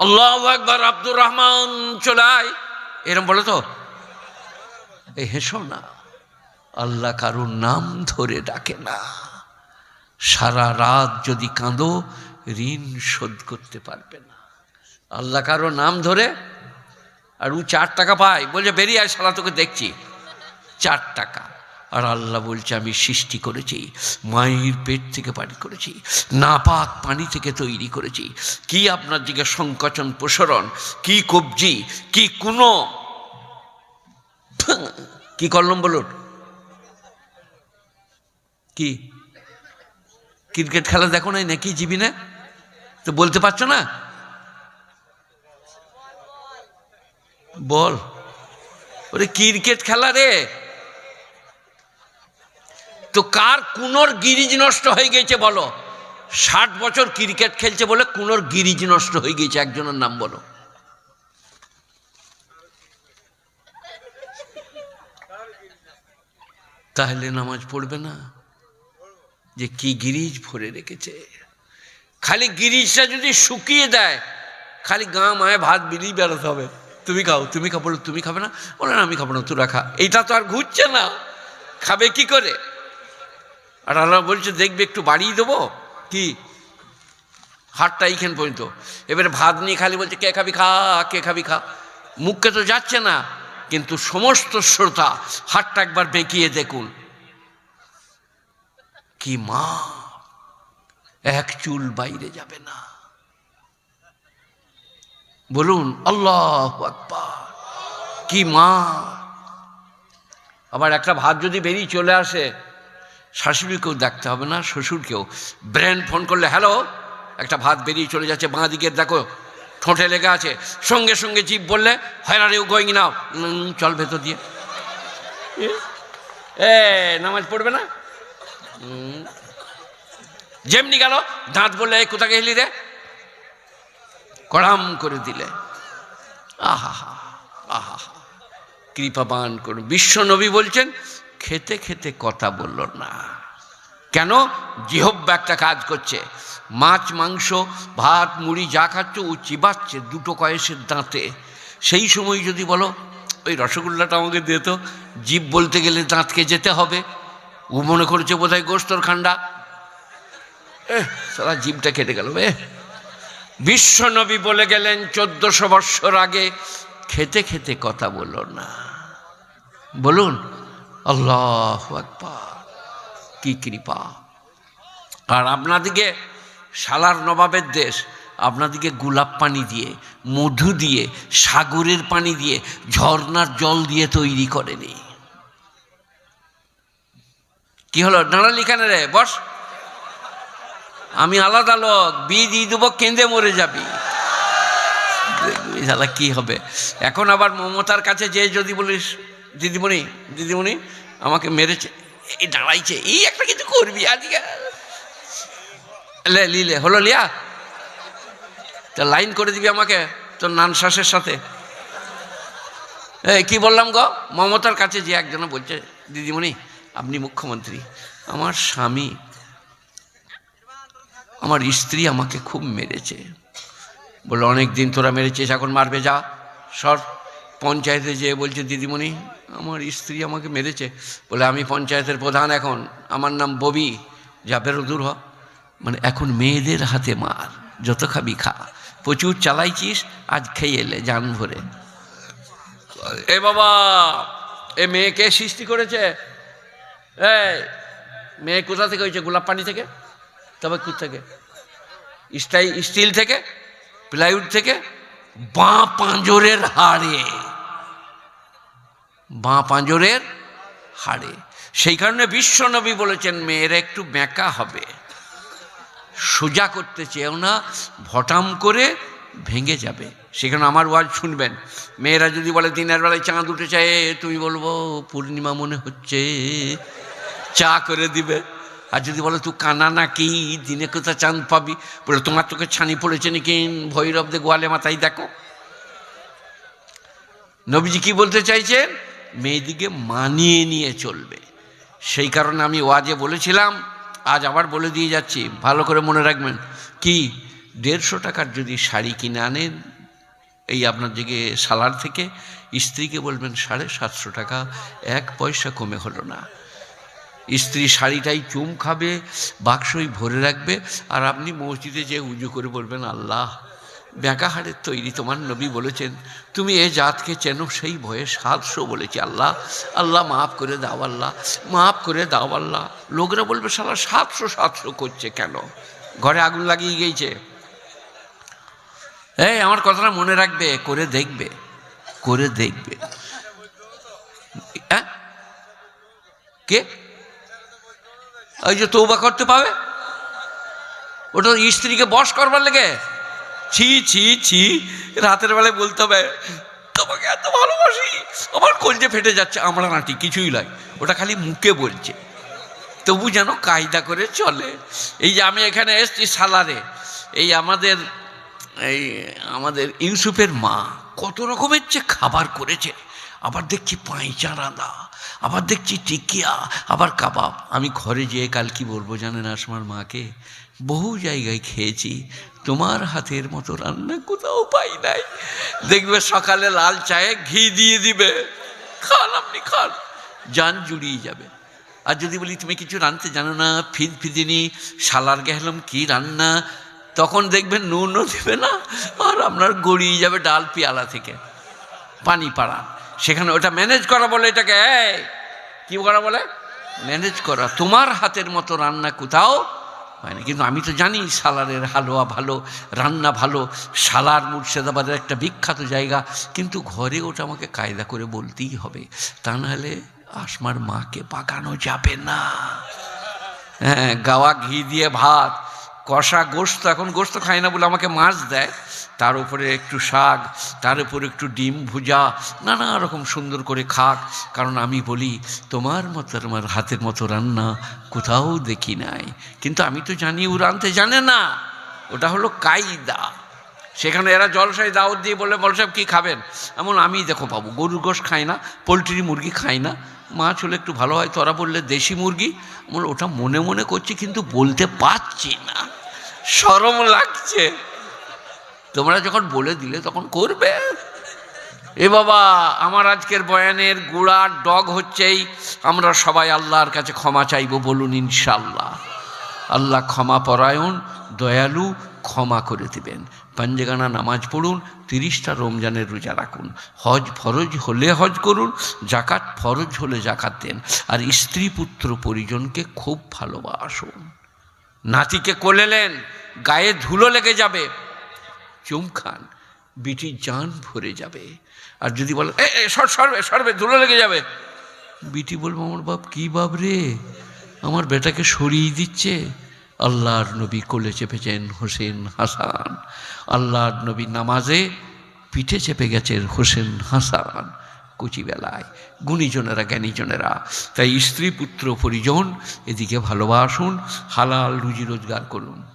আল্লাহ একবার আব্দুর রহমান চলাই এরম বলে তো এই হেসো না, আল্লাহ কারোর নাম ধরে ডাকে না। সারা রাত যদি কাঁদো, ঋণ শোধ করতে পারবে না। আল্লাহ কারও নাম ধরে, আর ও চার টাকা পায়, বলছে, বেরিয়ে আয় সালা তোকে দেখছি। চার টাকা। আর আল্লাহ বলছে, আমি সৃষ্টি করেছি, মায়ের পেট থেকে পানি করেছি, নাপাক পানি থেকে তৈরি করেছি। কি আপনার দিকে সংকোচন, প্রসারণ? কি কবজি? কি কোনো? কি করলাম বলুন কি? ক্রিকেট খেলা দেখো নাই নাকি জিবি না তো বলতে পারছ না? বল। ওরে ক্রিকেট খেলা রে। তো কার কুনোর গিরিজ নষ্ট হয়ে গেছে বলো? ষাট বছর ক্রিকেট খেলছে বলে কুনোর গিরিজ নষ্ট হয়ে গেছে, একজনের নাম বলো। তাহলে নামাজ পড়বে না? যে কি গিরিজ ভরে রেখেছে। খালি গিরিজটা যদি শুকিয়ে দেয়, খালি গা মায়ে ভাত বিলি বেরোতে হবে। তুমি খাও, তুমি খাব তুমি খাবে না? বলে না, আমি খাব না তোরা খা এইটা তো আর ঘুরছে না। খাবে কি করে? আর আল্লাহ বলছে, দেখবে একটু বাড়িয়ে দেবো? কি? হাটটা এইখান পর্যন্ত। এবারে ভাত নিয়ে খালি বলছে, কে খাবি খা, কে খাবি খা? মুখকে তো যাচ্ছে না, কিন্তু সমস্ত শ্রোতা হাটটা একবার বেঁকিয়ে দেখুন। কি মা, এক চুল বাইরে যাবে না। বলুন, আল্লাহ কি মা, আবার একটা ভাত যদি বেরিয়ে চলে আসে শাশুড়িকেও দেখতে হবে না শ্বশুরকেও। ব্র্যান্ড ফোন করলে হ্যালো! একটা ভাত বেরিয়ে চলে যাচ্ছে বাঁ দিকের দেখো ঠোঁটে লেগে আছে। সঙ্গে সঙ্গে জীব বললে হয়রা রেউ গোয়িং নাও। চল ভেতর দিয়ে। এ, নামাজ পড়বে না? যেমনি গেল দাঁত বললে "এই কোথা গেলি রে? কড়াম করে দিলে। আহা আহা হা কৃপাবান করুন। বিশ্ব নবী বলছেন খেতে খেতে কথা বলল, না। কেন? জিহব্বা একটা কাজ করছে। মাছ, মাংস, ভাত, মুড়ি যা খাচ্ছে, ও চিবাচ্ছে দুটো কয়েসের দাঁতে। সেই সময় যদি বলো, ওই রসগোল্লাটা আমাকে দে তো, জীব বলতে গেলে দাঁতকে যেতে হবে। ও মনে করেছে বোধহয় গোস্তর খান্ডা। সারা জীবটা কেটে গেল এ বিশ্বনবী বলে গেলেন, চোদ্দশো বৎসর আগে খেতে খেতে কথা বলো না। বলুন। আল্লাহ কি কৃপা। আর আপনাদিকে শালার নবাবের দেশ, আপনাদিকে গোলাপ পানি দিয়ে, মধু দিয়ে, সাগরের পানি দিয়ে ঝর্নার জল দিয়ে তৈরি করেনি। কি হলো? দাঁড়ালি কেন রে? বস। আমি আলাদা লোক, বিয়ে দিয়ে দেবো, কেঁদে মরে যাবি। শালা কি হবে? এখন আবার মমতার কাছে যে যদি বলিস দিদিমণি দিদিমণি আমাকে মেরেছে এই দাঁড়াইছে, এই একটা কিছু করবি আজকে লে লিলে হলো লিয়া। তা লাইন করে দিবি আমাকে, তোর নান শ্বাসের সাথে। কি বললাম গো? মমতার কাছে যে একজন বলছে, দিদিমণি, আপনি মুখ্যমন্ত্রী, আমার স্বামী, আমার স্ত্রী আমাকে খুব মেরেছে। বলে অনেক দিন তোরা মেরেছিস, এখন মারবে, যা, সর। পঞ্চায়েতে যেয়ে বলছে, দিদিমণি, আমার স্ত্রী আমাকে মেরেছে। বলে, আমি পঞ্চায়েতের প্রধান এখন। আমার নাম ববি। যা বেরো, দূর হ। মানে এখন মেয়েদের হাতে মার, যত খাবি খা। প্রচুর চালাইছিস, আজ খেয়ে এলে জান ভরে। এ বাবা, এ মেয়েকে সৃষ্টি করেছে? এই, মেয়ে কোথা থেকে হয়েছে? গোলাপ পানি থেকে? তবে কোথা থেকে? স্টাই, স্টিল থেকে? প্লাইউড থেকে? বাঁ পাঁজরের হাড়ে। বাঁ পাঁজরের হাড়ে। সেই কারণে বিশ্বনবী বলেছেন, মেয়েরা একটু বেঁকা হবে। সোজা করতে চেয়েও না, ভটাম করে ভেঙে যাবে। সেখানে আমার ওয়াজ শুনবেন। মেয়েরা যদি বলে, দিনের বেলায় চাঁদ উঠে চায় তুমি বলব, পূর্ণিমা মনে হচ্ছে, চা করে দিবে। আর যদি বলো, তুই কানা নাকি? দিনে কোথায় চাঁদ পাবি? বলে, তোমার তোকে ছানি পড়েছে নাকি ভৈরব দে গোয়ালে মাথায়? দেখো। নবীজি কি বলতে চাইছেন মেয়েদিকে মানিয়ে নিয়ে চলবে। সেই কারণে আমি ওয়াজে বলেছিলাম, আজ আবার বলে দিয়ে যাচ্ছি। ভালো করে মনে রাখবেন, কি দেড়শো টাকার যদি শাড়ি কিনে আনেন, এই আপনার দিকে সালার থেকে, স্ত্রীকে বলবেন, সাড়ে সাতশো টাকা, এক পয়সা কমে হলো না। স্ত্রী শাড়িটাই চুম খাবে, বাক্সই ভরে রাখবে, আর আপনি মসজিদে যে উজু করে বলবেন, আল্লাহ ব্যাকাহারের তৈরি তোমার নবী বলেছেন, তুমি এ জাতকে চেনো সেই ভয়ে সাতশো বলেছি, আল্লাহ আল্লাহ মাফ করে দাও, আল্লাহ, মাফ করে দাও, আল্লাহ, লোকরা বলবে সালা সাতশো সাতশো করছে কেন? ঘরে আগুন লাগিয়ে গিয়েছে। এই, আমার কথাটা মনে রাখবে, করে দেখবে করে দেখবে। হ্যাঁ? কে? ওই যে তৌবা করতে পাবে? ওটা স্ত্রীকে বস করবার লেগে। ছি ছি ছি, রাতের বেলায় বলতে হবে, তোমাকে এত ভালোবাসি, আমার কলজে ফেটে যাচ্ছে, আমরা নাটি কিছুই নয়। ওটা খালি মুখে বলছে। তবু যেন কায়দা করে চলে। এই যে আমি এখানে এসছি সালারে এই আমাদের এই আমাদের ইউসুফের মা কত রকমের যে খাবার করেছে। আবার দেখছি পাঁইচা আবার দেখছি টিকিয়া, আবার কাবাব। আমি ঘরে যেয়ে কাল কি বলব জানেন আসমার মাকে? বহু জায়গায় খেয়েছি, তোমার হাতের মতো রান্না কোথাও পাই নাই। দেখবে সকালে লাল চায়ে ঘি দিয়ে দিবে। খান আপনি, খান। যান জুড়িয়ে যাবে। আর যদি বলি, তুমি কিছু রাঁধতে জানো না? ফিদ ফিদিনি, সালার গেহলাম কি রান্না? তখন দেখবেন নুনও দেবে না, আর আপনার গড়িয়ে যাবে ডাল পেয়ালা থেকে। পানি পাড়া সেখানে ওটা ম্যানেজ করা বলে এটাকে কি করা বলে? ম্যানেজ করা। তোমার হাতের মতো রান্না কোথাও হয় না কিন্তু আমি তো জানি সালারের হালুয়া ভালো, রান্না ভালো, সালার মুর্শিদাবাদের একটা বিখ্যাত জায়গা। কিন্তু ঘরে ওটা আমাকে কায়দা করে বলতেই হবে। তা নাহলে আসমার মাকে পাকানো যাবে না। হ্যাঁ গাওয়া ঘি দিয়ে ভাত, কষা গোস্ত। এখন গোস্ত খায় না বলে আমাকে মাছ দেয়। তার উপরে একটু শাক, তার উপরে একটু ডিম ভুজা, নানা রকম সুন্দর করে খাক। কারণ আমি বলি, তোমার মতো আমার হাতের মতো রান্না কোথাও দেখি নাই। কিন্তু আমি তো জানি ও রানতে জানে না। ওটা হলো কায়দা। সেখানে এরা জলসায় দাওয়াত দিয়ে বলে, বল সাহেব, কী খাবেন? এমন আমি দেখো পাবো। গরুর গোশ খাই না পোলট্রি মুরগি খাই না। মাছ হলে একটু ভালো হয়, তোরা বললে দেশি মুরগি। বল ওটা মনে মনে করছি, কিন্তু বলতে পারছি না। সরম লাগছে। তোমরা যখন বলে দিলে তখন করবে। এ বাবা, আমার আজকের বয়ানের গুড়ার ডগ হচ্ছেই, আমরা সবাই আল্লাহর কাছে ক্ষমা চাইব বলুন ইনশাল্লাহ আল্লাহ ক্ষমা পরায়ণ, দয়ালু, ক্ষমা করে দেবেন। পাঞ্জেগানা নামাজ পড়ুন, তিরিশটা রমজানের রোজা রাখুন। হজ ফরজ হলে হজ করুন জাকাত ফরজ হলে জাকাত দেন। আর স্ত্রী পুত্র পরিজনকে খুব ভালোবাসুন। নাতিকে কোলেলেন গায়ে ধুলো লেগে যাবে চুম খান বিটির জান ভরে যাবে। আর যদি বলে এ এ, সর সরবে সরবে ধুলো লেগে যাবে। বিটি বলব আমার বাপ কি বাপ রে? আমার বেটাকে সরিয়ে দিচ্ছে। আল্লাহর নবী কোলে চেপেছেন হোসেন হাসান। আল্লাহর নবী নামাজে পিঠে চেপে গেছেন হোসেন হাসান কুচিবেলায়। গুণীজনেরা জ্ঞানীজনেরা তাই স্ত্রী পুত্র পরিজন এদিকে ভালোবাসুন হালাল রুজি রোজগার করুন।